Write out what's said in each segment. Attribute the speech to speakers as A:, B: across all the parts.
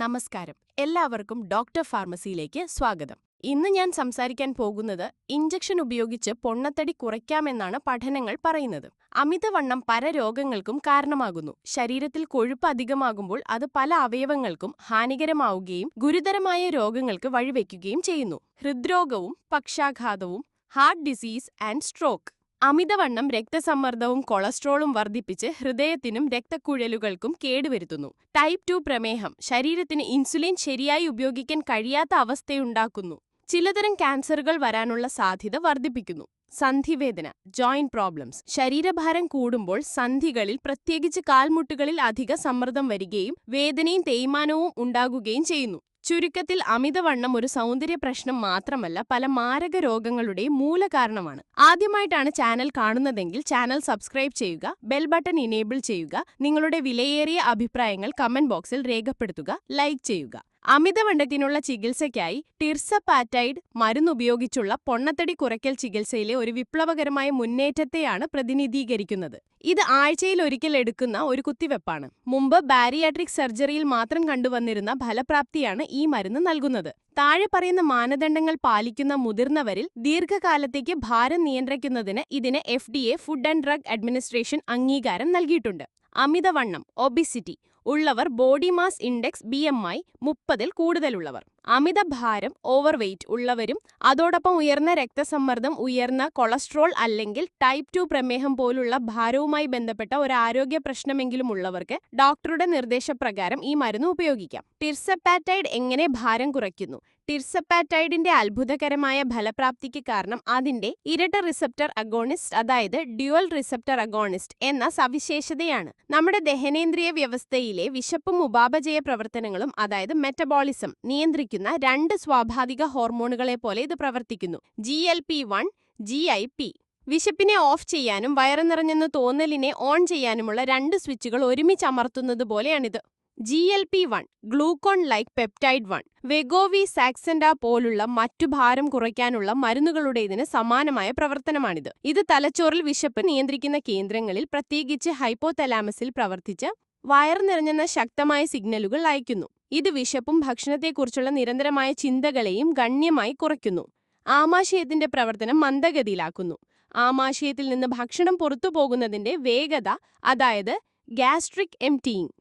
A: നമസ്കാരം. എല്ലാവർക്കും ഡോക്ടർ ഫാർമസിയിലേക്ക് സ്വാഗതം. ഇന്ന് ഞാൻ സംസാരിക്കാൻ പോകുന്നത് ഇഞ്ചക്ഷൻ ഉപയോഗിച്ച് പൊണ്ണത്തടി കുറയ്ക്കാമെന്നാണ് പഠനങ്ങൾ പറയുന്നത്. അമിതവണ്ണം പല രോഗങ്ങൾക്കും കാരണമാകുന്നു. ശരീരത്തിൽ കൊഴുപ്പ് അധികമാകുമ്പോൾ അത് പല അവയവങ്ങൾക്കും ഹാനികരമാവുകയും ഗുരുതരമായ രോഗങ്ങൾക്ക് വഴിവെക്കുകയും ചെയ്യുന്നു. ഹൃദ്രോഗവും പക്ഷാഘാതവും ഹാർട്ട് ഡിസീസ് ആൻഡ് സ്ട്രോക്ക്. അമിതവണ്ണം രക്തസമ്മർദ്ദവും കൊളസ്ട്രോളും വർദ്ധിപ്പിച്ച് ഹൃദയത്തിനും രക്തക്കുഴലുകൾക്കും കേടുവരുത്തുന്നു. ടൈപ്പ് ടു പ്രമേഹം ശരീരത്തിന് ഇൻസുലിൻ ശരിയായി ഉപയോഗിക്കാൻ കഴിയാത്ത അവസ്ഥയുണ്ടാക്കുന്നു. ചിലതരം ക്യാൻസറുകൾ വരാനുള്ള സാധ്യത വർദ്ധിപ്പിക്കുന്നു. സന്ധിവേദന ജോയിന്റ് പ്രോബ്ലംസ് ശരീരഭാരം കൂടുമ്പോൾ സന്ധികളിൽ പ്രത്യേകിച്ച് കാൽമുട്ടുകളിൽ അധിക സമ്മർദ്ദം വരികയും വേദനയും തേയ്മാനവും ഉണ്ടാകുകയും ചെയ്യുന്നു. ചുരുക്കത്തിൽ അമിതവണ്ണം ഒരു സൗന്ദര്യ പ്രശ്നം മാത്രമല്ല പല മാരക രോഗങ്ങളുടെയും മൂലകാരണമാണ്. ആദ്യമായിട്ടാണ് ചാനൽ കാണുന്നതെങ്കിൽ ചാനൽ സബ്സ്ക്രൈബ് ചെയ്യുക ബെൽ ബട്ടൺ ഇനേബിൾ ചെയ്യുക നിങ്ങളുടെ വിലയേറിയ അഭിപ്രായങ്ങൾ കമന്റ് ബോക്സിൽ രേഖപ്പെടുത്തുക ലൈക്ക് ചെയ്യുക. അമിതവണ്ണത്തിനുള്ള ചികിത്സയ്ക്കായി ടിർസപാറ്റൈഡ് മരുന്നുപയോഗിച്ചുള്ള പൊണ്ണത്തടി കുറയ്ക്കൽ ചികിത്സയിലെ ഒരു വിപ്ലവകരമായ മുന്നേറ്റത്തെയാണ് പ്രതിനിധീകരിക്കുന്നത്. ഇത് ആഴ്ചയിൽ ഒരിക്കൽ എടുക്കുന്ന ഒരു കുത്തിവെപ്പാണ്. മുമ്പ് ബാരിയാട്രിക് സർജറിയിൽ മാത്രം കണ്ടുവന്നിരുന്ന ഫലപ്രാപ്തിയാണ് ഈ മരുന്ന് നൽകുന്നത്. താഴെ പറയുന്ന മാനദണ്ഡങ്ങൾ പാലിക്കുന്ന മുതിർന്നവരിൽ ദീർഘകാലത്തേക്ക് ഭാരം നിയന്ത്രിക്കുന്നതിന് ഇതിന് F food and drug administration അംഗീകാരം നൽകിയിട്ടുണ്ട്. അമിതവണ്ണം ഒബിസിറ്റി ഉള്ളവർ body mass index B M I മുപ്പതിൽ കൂടുതലുള്ളവർ. അമിതഭാരം ഓവർവെയ്റ്റ് ഉള്ളവരും അതോടൊപ്പം ഉയർന്ന രക്തസമ്മർദ്ദം ഉയർന്ന കൊളസ്ട്രോൾ അല്ലെങ്കിൽ ടൈപ്പ് ടു പ്രമേഹം പോലുള്ള ഭാരവുമായി ബന്ധപ്പെട്ട ഒരു ആരോഗ്യ പ്രശ്നമെങ്കിലും ഉള്ളവർക്ക് ഡോക്ടറുടെ നിർദ്ദേശപ്രകാരം ഈ മരുന്ന് ഉപയോഗിക്കാം. ടിർസപ്പാറ്റൈഡ് എങ്ങനെ ഭാരം കുറയ്ക്കുന്നു? ടിർസപ്പാറ്റൈഡിന്റെ അത്ഭുതകരമായ ഫലപ്രാപ്തിക്ക് കാരണം അതിന്റെ ഇരട്ട റിസപ്റ്റർ അഗോണിസ്റ്റ് അതായത് ഡ്യുവൽ റിസപ്റ്റർ അഗോണിസ്റ്റ് എന്ന സവിശേഷതയാണ്. നമ്മുടെ ദഹനേന്ദ്രിയ വ്യവസ്ഥയിലെ വിശപ്പും ഉപാപചയ പ്രവർത്തനങ്ങളും അതായത് മെറ്റബോളിസം നിയന്ത്രിക്കുന്ന രണ്ട് സ്വാഭാവിക ഹോർമോണുകളെ പോലെ ഇത് പ്രവർത്തിക്കുന്നു. G L P one G I P വിശപ്പിനെ off ചെയ്യാനും വയറു നിറഞ്ഞെന്ന് തോന്നലിനെ ഓൺ ചെയ്യാനുമുള്ള രണ്ട് സ്വിച്ചുകൾ ഒരുമിച്ച് അമർത്തുന്നത് പോലെയാണിത്. G L P one glucagon like peptide one Wegovy Saxenda പോലുള്ള മറ്റു ഭാരം കുറയ്ക്കാനുള്ള മരുന്നുകളുടേതിന് സമാനമായ പ്രവർത്തനമാണിത്. ഇത് തലച്ചോറിൽ വിശപ്പ് നിയന്ത്രിക്കുന്ന കേന്ദ്രങ്ങളിൽ പ്രത്യേകിച്ച് ഹൈപ്പോതലാമസിൽ പ്രവർത്തിച്ച് വയർ നിറഞ്ഞെന്ന ശക്തമായ സിഗ്നലുകൾ അയക്കുന്നു ഇത് വിശപ്പും ഭക്ഷണത്തെക്കുറിച്ചുള്ള നിരന്തരമായ ചിന്തകളെയും ഗണ്യമായി കുറയ്ക്കുന്നു. ആമാശയത്തിന്റെ പ്രവർത്തനം മന്ദഗതിയിലാക്കുന്നു. ആമാശയത്തിൽ നിന്ന് ഭക്ഷണം പുറത്തു പോകുന്നതിന്റെ വേഗത അതായത് ഗ്യാസ്ട്രിക് എംറ്റിയിങ്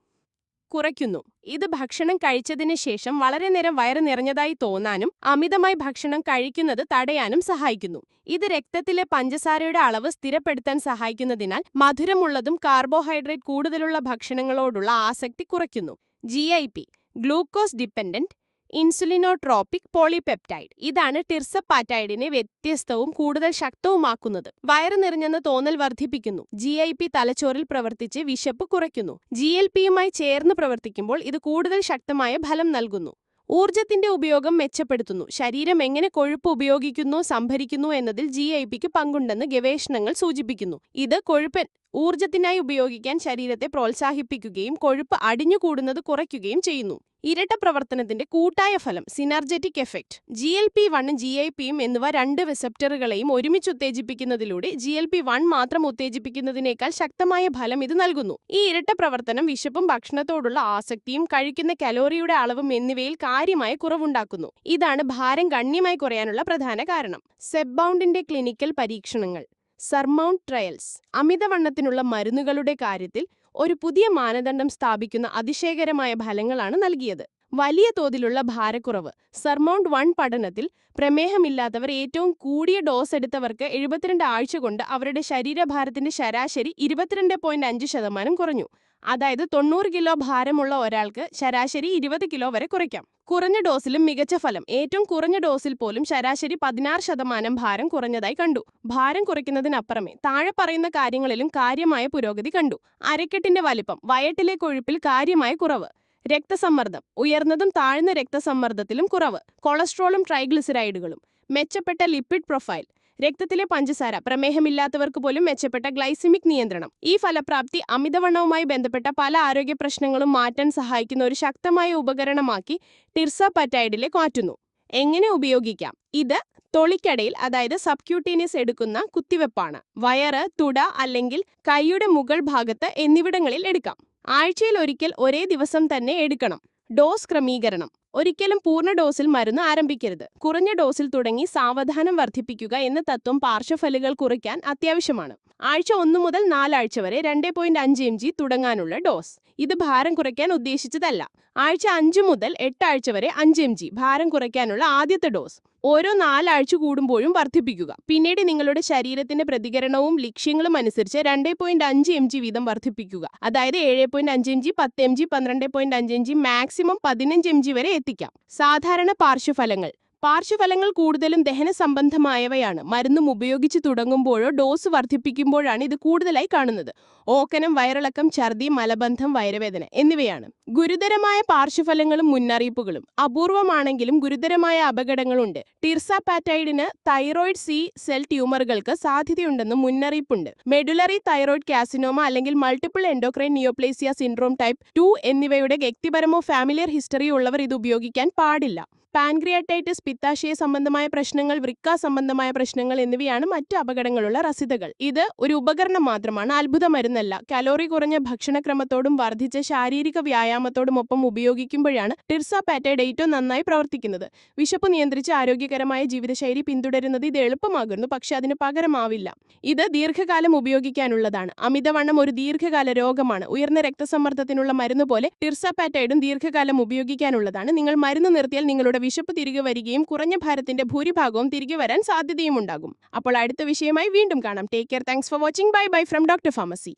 A: കുറയ്ക്കുന്നു. ഇത് ഭക്ഷണം കഴിച്ചതിന് ശേഷം വളരെ നേരം വയറ് നിറഞ്ഞതായി തോന്നാനും അമിതമായി ഭക്ഷണം കഴിക്കുന്നത് തടയാനും സഹായിക്കുന്നു. ഇത് രക്തത്തിലെ പഞ്ചസാരയുടെ അളവ് സ്ഥിരപ്പെടുത്താൻ സഹായിക്കുന്നതിനാൽ മധുരമുള്ളതും കാർബോഹൈഡ്രേറ്റ് കൂടുതലുള്ള ഭക്ഷണങ്ങളോടുള്ള ആസക്തി കുറയ്ക്കുന്നു. G I P glucose dependent insulinotropic polypeptide. ഇതാണ് ടിർസപ്പാറ്റൈഡിനെ വ്യത്യസ്തവും കൂടുതൽ ശക്തവുമാക്കുന്നത്. വയറ് നിറഞ്ഞെന്ന് തോന്നൽ വർദ്ധിപ്പിക്കുന്നു. ജി ഐ പി തലച്ചോറിൽ പ്രവർത്തിച്ച് വിശപ്പ് കുറയ്ക്കുന്നു. ജി എൽ പിയുമായി ചേർന്ന് പ്രവർത്തിക്കുമ്പോൾ ഇത് കൂടുതൽ ശക്തമായ ഫലം നൽകുന്നു. ഊർജത്തിന്റെ ഉപയോഗം മെച്ചപ്പെടുത്തുന്നു. ശരീരം എങ്ങനെ കൊഴുപ്പ് ഉപയോഗിക്കുന്നു സംഭരിക്കുന്നു എന്നതിൽ ജി ഐ പിക്ക് പങ്കുണ്ടെന്ന് ഗവേഷണങ്ങൾ സൂചിപ്പിക്കുന്നു. ഇത് കൊഴുപ്പൻ ഊർജത്തിനായി ഉപയോഗിക്കാൻ ശരീരത്തെ പ്രോത്സാഹിപ്പിക്കുകയും കൊഴുപ്പ് അടിഞ്ഞുകൂടുന്നത് കുറയ്ക്കുകയും ചെയ്യുന്നു. ഇരട്ട പ്രവർത്തനത്തിന്റെ കൂട്ടായ ഫലം synergetic effect G L P വണ്ണും ജി ഐ പിയും എന്നിവ രണ്ട് റിസപ്റ്ററുകളെയും ഒരുമിച്ച് ഉത്തേജിപ്പിക്കുന്നതിലൂടെ ജി എൽ പി വൺ മാത്രം ഉത്തേജിപ്പിക്കുന്നതിനേക്കാൾ ശക്തമായ ഫലം ഇത് നൽകുന്നു. ഈ ഇരട്ട പ്രവർത്തനം വിശപ്പും ഭക്ഷണത്തോടുള്ള ആസക്തിയും കഴിക്കുന്ന കലോറിയുടെ അളവും എന്നിവയിൽ കാര്യമായ കുറവുണ്ടാക്കുന്നു. ഇതാണ് ഭാരം ഗണ്യമായി കുറയാനുള്ള പ്രധാന കാരണം. സെബ്ബൗണ്ടിന്റെ ക്ലിനിക്കൽ പരീക്ഷണങ്ങൾ സർമൗണ്ട് ട്രയൽസ് അമിതവണ്ണത്തിനുള്ള മരുന്നുകളുടെ കാര്യത്തിൽ ഒരു പുതിയ മാനദണ്ഡം സ്ഥാപിക്കുന്ന അതിശയകരമായ ഫലങ്ങളാണ് നൽകിയത്. വലിയ തോതിലുള്ള ഭാരക്കുറവ്. സർമൗണ്ട് വൺ പഠനത്തിൽ പ്രമേഹമില്ലാത്തവർ ഏറ്റവും കൂടിയ ഡോസ് എടുത്തവർക്ക് എഴുപത്തിരണ്ട് ആഴ്ച കൊണ്ട് അവരുടെ ശരീരഭാരത്തിന്റെ ശരാശരി ഇരുപത്തിരണ്ട് പോയിന്റ് അഞ്ച് ശതമാനം കുറഞ്ഞു. അതായത് തൊണ്ണൂറ് കിലോ ഭാരമുള്ള ഒരാൾക്ക് ശരാശരി ഇരുപത് കിലോ വരെ കുറയ്ക്കാം. കുറഞ്ഞ ഡോസിലും മികച്ച ഫലം. ഏറ്റവും കുറഞ്ഞ ഡോസിൽ പോലും ശരാശരി പതിനാറ് ശതമാനം ഭാരം കുറഞ്ഞതായി കണ്ടു. ഭാരം കുറയ്ക്കുന്നതിനപ്പുറമേ താഴെ പറയുന്ന കാര്യങ്ങളിലും കാര്യമായ പുരോഗതി കണ്ടു. അരക്കെട്ടിന്റെ വലിപ്പം വയറ്റിലെ കൊഴുപ്പിൽ കാര്യമായ കുറവ്. രക്തസമ്മർദ്ദം ഉയർന്നതും താഴ്ന്ന രക്തസമ്മർദ്ദത്തിലും കുറവ് കൊളസ്ട്രോളും ട്രൈഗ്ലിസറൈഡുകളും മെച്ചപ്പെട്ട ലിപ്പിഡ് പ്രൊഫൈൽ രക്തത്തിലെ പഞ്ചസാര പ്രമേഹമില്ലാത്തവർക്ക് പോലും മെച്ചപ്പെട്ട ഗ്ലൈസിമിക് നിയന്ത്രണം. ഈ ഫലപ്രാപ്തി അമിതവണ്ണവുമായി ബന്ധപ്പെട്ട പല ആരോഗ്യ പ്രശ്നങ്ങളും മാറ്റാൻ സഹായിക്കുന്ന ഒരു ശക്തമായ ഉപകരണമാക്കി ടിർസ പറ്റൈഡിലെ മാറ്റുന്നു. എങ്ങനെ ഉപയോഗിക്കാം? ഇത് തൊളിക്കടയിൽ അതായത് സബ്ക്യൂട്ടീനിയസ് എടുക്കുന്ന കുത്തിവെപ്പാണ്. വയറ് തുട അല്ലെങ്കിൽ കൈയുടെ മുകൾ ഭാഗത്ത് എന്നിവിടങ്ങളിൽ എടുക്കാം. ആഴ്ചയിൽ ഒരിക്കൽ ഒരേ ദിവസം തന്നെ എടുക്കണം. ഡോസ് ക്രമീകരണം. ഒരിക്കലും പൂർണ ഡോസിൽ മരുന്ന് ആരംഭിക്കരുത്. കുറഞ്ഞ ഡോസിൽ തുടങ്ങി സാവധാനം വർദ്ധിപ്പിക്കുക എന്ന തത്വം പാർശ്വഫലുകൾ കുറയ്ക്കാൻ അത്യാവശ്യമാണ്. ആഴ്ച ഒന്ന് മുതൽ നാലാഴ്ച വരെ രണ്ട് പോയിന്റ് അഞ്ച് എം ജി തുടങ്ങാനുള്ള ഡോസ്. ഇത് ഭാരം കുറയ്ക്കാൻ ഉദ്ദേശിച്ചതല്ല. ആഴ്ച അഞ്ച് മുതൽ എട്ടാഴ്ച വരെ അഞ്ച് എം ജി ഭാരം കുറയ്ക്കാനുള്ള ആദ്യത്തെ ഡോസ്. ഓരോ നാലാഴ്ച കൂടുമ്പോഴും വർദ്ധിപ്പിക്കുക. പിന്നീട് നിങ്ങളുടെ ശരീരത്തിന്റെ പ്രതികരണവും ലക്ഷ്യങ്ങളും അനുസരിച്ച് രണ്ട് പോയിന്റ് അഞ്ച് എം ജി വീതം വർദ്ധിപ്പിക്കുക. അതായത് ഏഴ് പോയിന്റ് അഞ്ച് എം ജി പത്ത് എം ജി പന്ത്രണ്ട് പോയിന്റ് അഞ്ച് എം ജി മാക്സിമം പതിനഞ്ച് എം ജി വരെ എത്തിക്കാം. സാധാരണ പാർശ്വഫലങ്ങൾ. പാർശ്വഫലങ്ങൾ കൂടുതലും ദഹന സംബന്ധമായവയാണ്. മരുന്നും ഉപയോഗിച്ച് തുടങ്ങുമ്പോഴോ ഡോസ് വർദ്ധിപ്പിക്കുമ്പോഴാണ് ഇത് കൂടുതലായി കാണുന്നത്. ഓക്കനം വയറിളക്കം ഛർദി മലബന്ധം വയറുവേദന എന്നിവയാണ്. ഗുരുതരമായ പാർശ്വഫലങ്ങളും മുന്നറിയിപ്പുകളും അപൂർവമാണെങ്കിലും ഗുരുതരമായ അപകടങ്ങളുണ്ട്. ടിർസാപാറ്റൈഡിന് തൈറോയ്ഡ് സി സെൽ ട്യൂമറുകൾക്ക് സാധ്യതയുണ്ടെന്നും മുന്നറിയിപ്പുണ്ട്. മെഡുലറി തൈറോയ്ഡ് കാസിനോമ അല്ലെങ്കിൽ multiple endocrine neoplasia syndrome type two എന്നിവയുടെ വ്യക്തിപരമോ ഫാമിലിയർ ഹിസ്റ്ററിയോ ഉള്ളവർ ഇത് ഉപയോഗിക്കാൻ പാടില്ല. പാൻക്രിയാറ്റൈറ്റിസ് പിത്താശയ സംബന്ധമായ പ്രശ്നങ്ങൾ വൃക്ക സംബന്ധമായ പ്രശ്നങ്ങൾ എന്നിവയാണ് മറ്റ് അപകടങ്ങളുള്ള റസിതകൾ ഇത് ഒരു ഉപകരണം മാത്രമാണ് അത്ഭുത മരുന്നല്ല. കലോറി കുറഞ്ഞ ഭക്ഷണക്രമത്തോടും വർദ്ധിച്ച ശാരീരിക വ്യായാമത്തോടും വ്യായാമത്തോടുമൊപ്പം ഉപയോഗിക്കുമ്പോഴാണ് ടിർസാപാറ്റൈഡ് ഏറ്റവും നന്നായി പ്രവർത്തിക്കുന്നത്. വിശപ്പ് നിയന്ത്രിച്ച് ആരോഗ്യകരമായ ജീവിതശൈലി പിന്തുടരുന്നത് ഇത് എളുപ്പമാകുന്നു പക്ഷെ അതിന് പകരമാവില്ല. ഇത് ദീർഘകാലം ഉപയോഗിക്കാനുള്ളതാണ്. അമിതവണ്ണം ഒരു ദീർഘകാല രോഗമാണ്. ഉയർന്ന രക്തസമ്മർദ്ദത്തിനുള്ള മരുന്ന് പോലെ ടിർസാപാറ്റൈഡും ദീർഘകാലം ഉപയോഗിക്കാനുള്ളതാണ്. നിങ്ങൾ മരുന്ന് നിർത്തിയാൽ നിങ്ങളുടെ വിശപ്പ് തിരികെ വരികയും കുറഞ്ഞ ഭാരത്തിന്റെ ഭൂരിഭാഗവും തിരികെ വരാൻ സാധ്യതയും ഉണ്ടാകും അപ്പോൾ അടുത്ത വിഷയമായി വീണ്ടും കാണാം. Take care thanks for watching bye bye from doctor pharmacy